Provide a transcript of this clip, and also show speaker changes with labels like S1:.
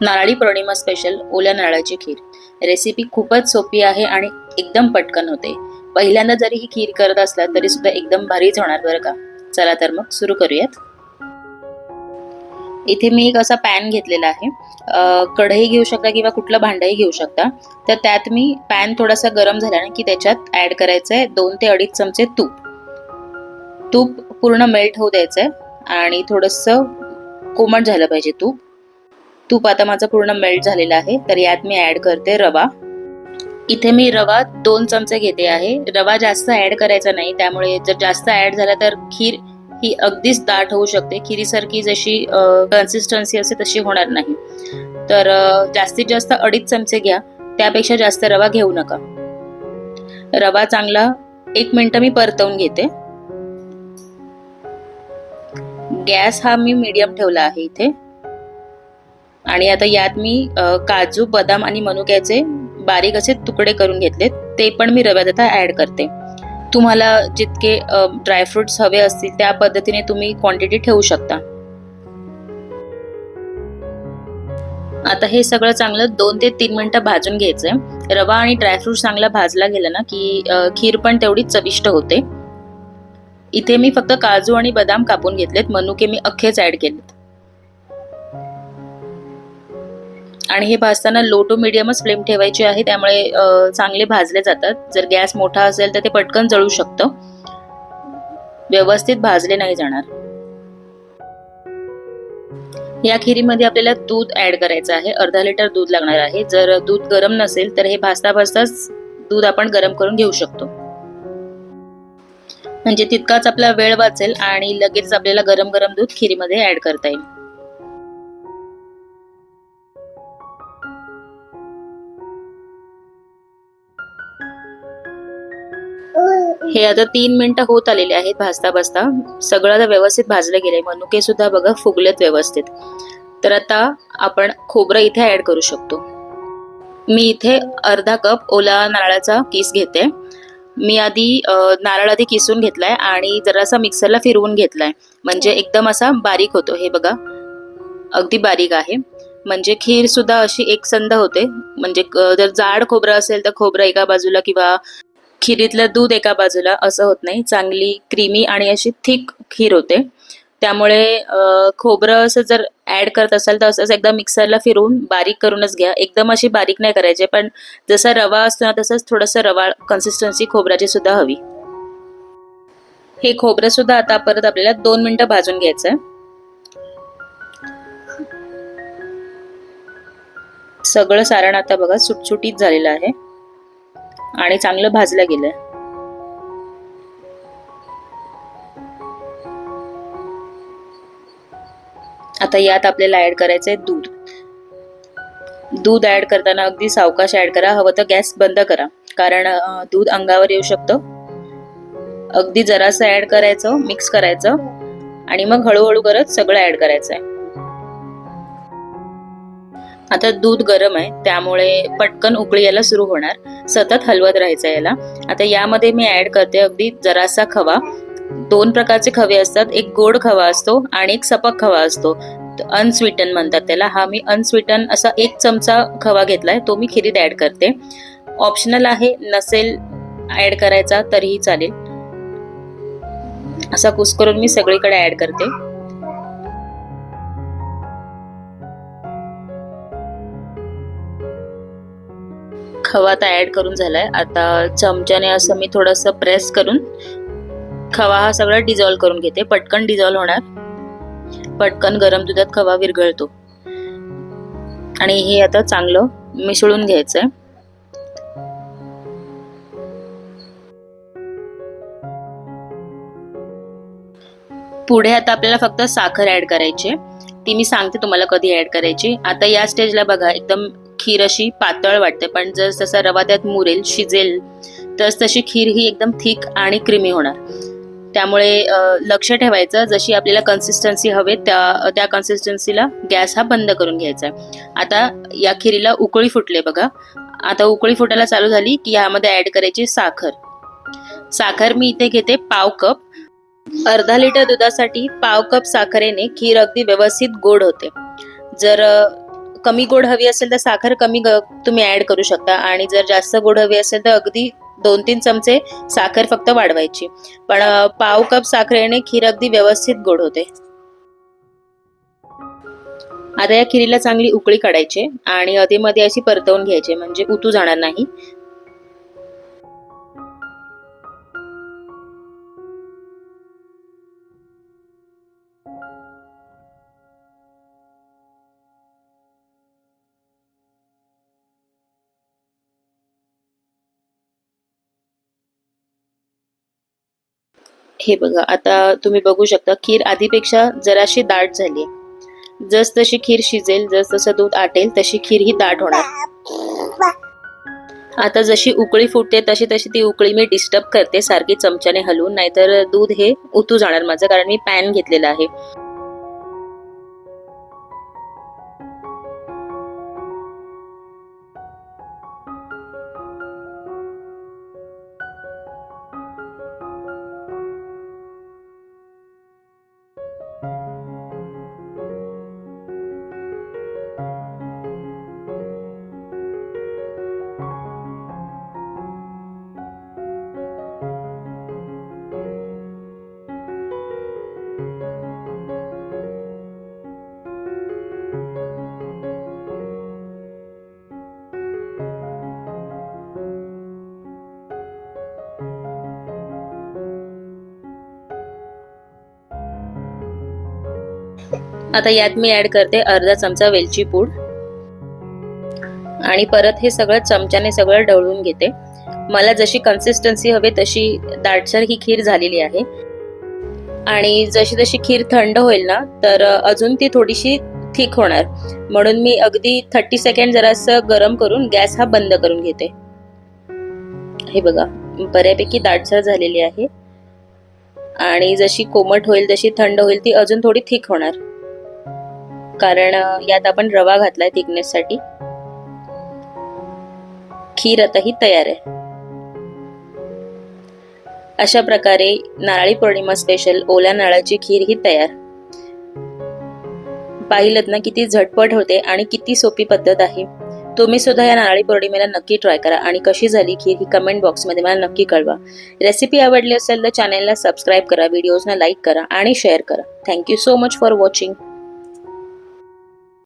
S1: Narali Purnima special ओल्या नारळाची खीर. Recipe खूपच सोपी आहे आणि एकदम पटकन होते. पहिल्यांदा जरी ही खीर करत असला तरी सुद्धा एकदम भारीच होणार बरं का? चला तर मग सुरू करूयात. इथे मी एक असा पॅन घेतलेला आहे. कढई घेऊ शकता किंवा कुठलं भांडंही घेऊ शकता. तर त्यात मी पॅन थोडासा गरम झाल्याने की त्याच्यात ॲड करायचं आहे दोन ते अडीच चमचे तूप. तूप पूर्ण मेल्ट होऊ द्यायचं आहे आणि थोडंसं कोमट झालं पाहिजे तूप. तूप आता माझा पूर्ण मेल्ट झालेला आहे. तर यात मी ॲड करते रवा. इथे मी रवा दोन चमचे घेते आहे. रवा जास्त ॲड करायचा नाही. त्यामुळे जर जास्त ॲड झाला तर खीर ही अगदीच दाट होऊ शकते. खिरीसारखी जशी कन्सिस्टन्सी असते तशी होणार नाही. तर जास्तीत जास्त अडीच चमचे घ्या. त्यापेक्षा जास्त रवा घेऊ नका. रवा चांगला एक मिनटं मी परतवून घेते. गॅस हा मी मीडियम ठेवला आहे इथे. आणि आता यात मी काजू बदाम आणि मनुक्याचे बारीक असे तुकडे करून घेतलेत. ते पण मी रव्यात आता ॲड करते. तुम्हाला जितके ड्रायफ्रुट्स हवे असतील त्या पद्धतीने तुम्ही क्वांटिटी ठेवू शकता. आता हे सगळं चांगलं दोन ते तीन मिनटं भाजून घ्यायचंय. रवा आणि ड्रायफ्रूट चांगला भाजला गेला ना की खीर पण तेवढीच चविष्ट होते. इथे मी फक्त काजू आणि बदाम कापून घेतलेत. मनुके मी अख्खेच ऍड केलेत. आणि हे भाजताना लो टू मिडियमच फ्लेम ठेवायची आहे त्यामुळे चांगले भाजले जातात. जर गॅस मोठा असेल तर ते पटकन जळू शकतं. व्यवस्थित भाजले नाही जाणार. या खिरीमध्ये आपल्याला दूध ॲड करायचं आहे. अर्धा लिटर दूध लागणार आहे. जर दूध गरम नसेल तर हे भाजता भाजताच दूध आपण गरम करून घेऊ शकतो. म्हणजे तितकाच आपला वेळ वाचेल आणि लगेच आपल्याला गरम गरम दूध खिरीमध्ये ॲड करता येईल. हे आता तीन मिनिटं होत आलेले आहेत भाजता भाजता. सगळं आता व्यवस्थित भाजलं गेलंय. मनुके सुद्धा बघा फुगलेत व्यवस्थित. तर आता आपण खोबरं इथे ऍड करू शकतो. मी इथे अर्धा कप ओला नारळाचा किस घेते. मी आधी नारळ आधी किसून घेतलाय आणि जरासा मिक्सरला फिरवून घेतलाय. म्हणजे एकदम असा बारीक होतो. हे बघा अगदी बारीक आहे. म्हणजे खीर सुद्धा अशी एकसंध होते. म्हणजे जर जाड खोबरं असेल तर खोबरं एका बाजूला किंवा खिरीतलं दूध एका बाजूला असं होत नाही. चांगली क्रीमी आणि अशी थिक खीर होते. त्यामुळे खोबरं असं जर ॲड करत असाल तर असंच एकदा मिक्सरला फिरवून बारीक करूनच घ्या. एकदम अशी बारीक नाही करायचे पण जसा रवा असतो ना तसंच थोडंसं रवा कन्सिस्टन्सी खोबऱ्याची सुद्धा हवी. हे खोबरं सुद्धा आता परत आपल्याला दोन मिनिटं भाजून घ्यायचं आहे. सगळं सारण आता बघा सुटसुटीत झालेलं आहे. आणि चांगलं भाजलं गेलंय आता यात आपल्याला ऍड करायचंय दूध. दूध ऍड करताना अगदी सावकाश ऍड करा. हवं तर गॅस बंद करा. कारण दूध अंगावर येऊ शकतं. अगदी जरासं ऍड करायचं मिक्स करायचं. आणि मग हळूहळू करत सगळं ऍड करायचंय. आता दूध गरम आहे त्यामुळे पटकन उकळी यायला सुरू होणार. सतत हलवत राहायचं याला. आता यामध्ये मी ऍड करते अगदी जरासा खवा. दोन प्रकारचे खवे असतात. एक गोड खवा असतो आणि एक सपक खवा असतो. अनस्वीटन म्हणतात त्याला. हा मी अनस्वीटन असा एक चमचा खवा घेतलाय. तो मी खिरीत ऍड करते. ऑप्शनल आहे नसेल ऍड करायचा तरीही चालेल. असा कुस करून मी सगळीकडे ऍड करते. खवा आता ऍड करून झालाय. आता चमच्याने असं मी थोडस प्रेस करून खवा हा सगळा डिझॉल्व करून घेते. पटकन डिझॉल्व होणार. पटकन गरम दुधात खवा विरघळतो. आणि हे आता चांगलं मिसळून घ्यायचंय. पुढे आता आपल्याला फक्त साखर ऍड करायची आहे. ती मी सांगते तुम्हाला कधी ऍड करायची. आता या स्टेजला बघा एकदम खीर अशी पातळ वाटते पण जर तसा रवा त्यात मुरेल शिजेल तस तशी खीर ही एकदम थिक आणि क्रीमी होणार. त्यामुळे लक्ष ठेवायचं जशी आपल्याला कन्सिस्टन्सी हवे त्या त्या कन्सिस्टन्सीला गॅस हा बंद करून घ्यायचा आहे. आता या खिरीला उकळी फुटले बघा. आता उकळी फुटायला चालू झाली की यामध्ये ॲड करायची साखर. साखर मी इथे घेते पाव कप. अर्धा लिटर दुधासाठी पाव कप साखरेने खीर अगदी व्यवस्थित गोड होते. जर कमी गोड हवी असेल तर साखर कमी तुम्ही ऍड करू शकता. आणि जर जास्त गोड हवी असेल तर अगदी दोन तीन चमचे साखर फक्त वाढवायची. पण पाव कप साखरेने खीर अगदी व्यवस्थित गोड होते. आता या खिरीला चांगली उकळी काढायची आणि अधेमध्ये अशी परतवून घ्यायची म्हणजे उतू जाणार नाही. हे बघा आता तुम्ही बघू शकता खीर आधीपेक्षा जराशी दाट झाली. जस तशी खीर शिजेल जस तसं दूध आटेल तशी खीर ही दाट होणार. आता जशी उकळी फुटते तशी तशी ती उकळी मी डिस्टर्ब करते सारखी चमच्याने हलवून नाहीतर दूध हे उतू जाणार माझं कारण मी पॅन घेतलेला आहे. आता यात मी ऍड करते अर्धा चमचा वेलची पूड. आणि परत हे सगळं चमच्याने सगळं ढवळून घेते. मला जशी कन्सिस्टन्सी हवी तशी दाटसर ही खीर झालेली आहे. आणि जशी जशी खीर थंड होईल ना तर अजून ती थोडीशी थिक होणार. म्हणून मी अगदी थर्टी सेकंड जरासं गरम करून गॅस हा बंद करून घेते. हे बघा बऱ्यापैकी दाटसर झालेली आहे. आणि जशी कोमट होईल तशी थंड होईल ती अजून थोडी थिक होणार. कारण यात आपण रवा घातलाय थिकनेससाठी. खीर आता ही तयार आहे. अशा प्रकारे नारळी पौर्णिमा स्पेशल ओल्या नारळाची खीर ही तयार. पाहिलं ना किती झटपट होते आणि किती सोपी पद्धत आहे. तुम्ही सुद्धा या नारळी पौर्णिमेला नक्की ट्राय करा आणि कशी झाली खीर ही कमेंट बॉक्समध्ये मला नक्की कळवा. रेसिपी आवडली असेल तर चॅनलला सबस्क्राईब करा व्हिडिओजना लाईक करा आणि शेअर करा. Thank you so much for watching